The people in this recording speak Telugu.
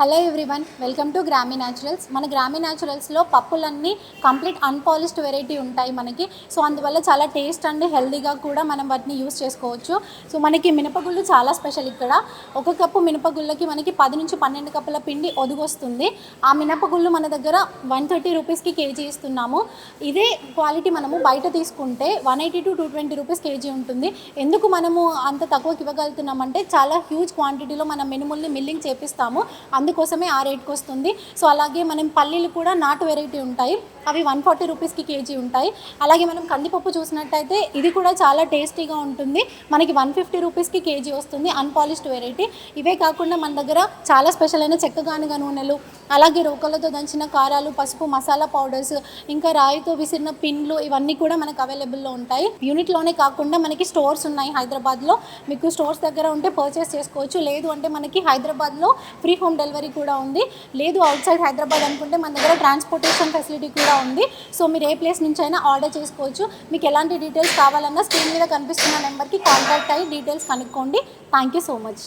Hello everyone welcome to Grami naturals మన గ్రామీ న్యాచురల్స్లో పప్పులన్నీ కంప్లీట్ అన్పాలిష్డ్ వెరైటీ ఉంటాయి మనకి. సో అందువల్ల చాలా టేస్ట్ అండ్ హెల్దీగా కూడా మనం వాటిని యూస్ చేసుకోవచ్చు. సో మనకి మినపగుళ్ళు చాలా స్పెషల్ ఇక్కడ. ఒక కప్పు మినపగుళ్ళకి మనకి పది నుంచి పన్నెండు కప్పుల పిండి ఒదుగొస్తుంది. ఆ మినపగుళ్ళు మన దగ్గర వన్ థర్టీ రూపీస్కి కేజీ ఇస్తున్నాము. ఇదే క్వాలిటీ మనము బయట తీసుకుంటే one eighty to two twenty rupees KG ఉంటుంది. ఎందుకు మనము అంత తక్కువకి ఇవ్వగలుగుతున్నామంటే చాలా హ్యూజ్ క్వాంటిటీలో మనం మినుముల్ని మిల్లింగ్ చేపిస్తాము. అందుకోసమే ఆ రేట్కి వస్తుంది. సో అలాగే మనం పల్లీలు కూడా నాటు వెరైటీ ఉంటాయి. అవి వన్ ఫార్టీ రూపీస్కి కేజీ ఉంటాయి. అలాగే మనం కందిపప్పు చూసినట్టయితే ఇది కూడా చాలా టేస్టీగా ఉంటుంది. మనకి వన్ ఫిఫ్టీ రూపీస్కి కేజీ వస్తుంది అన్పాలిష్డ్ వెరైటీ. ఇవే కాకుండా మన దగ్గర చాలా స్పెషల్ అయిన చెక్కగానుగ నూనెలు అలాగే రోకలతో దంచిన కారాలు పసుపు మసాలా పౌడర్స్ ఇంకా రాయితో విసిరిన పిన్లు ఇవన్నీ కూడా మనకు అవైలబుల్లో ఉంటాయి. యూనిట్లోనే కాకుండా మనకి స్టోర్స్ ఉన్నాయి హైదరాబాద్లో. మీకు స్టోర్స్ దగ్గర ఉంటే పర్చేస్ చేసుకోవచ్చు. లేదు అంటే మనకి హైదరాబాద్లో ఫ్రీ హోమ్ డెలివరీ డెలివరీ కూడా ఉంది. లేదు అవుట్ సైడ్ హైదరాబాద్ అనుకుంటే మన దగ్గర ట్రాన్స్పోర్టేషన్ ఫెసిలిటీ కూడా ఉంది. సో మీరు ఏ ప్లేస్ నుంచి అయినా ఆర్డర్ చేసుకోవచ్చు. మీకు ఎలాంటి డీటెయిల్స్ కావాలన్నా స్క్రీన్ మీద కనిపిస్తున్న నెంబర్కి కాంటాక్ట్ అయ్యి డీటెయిల్స్ కనుక్కోండి. Thank you so much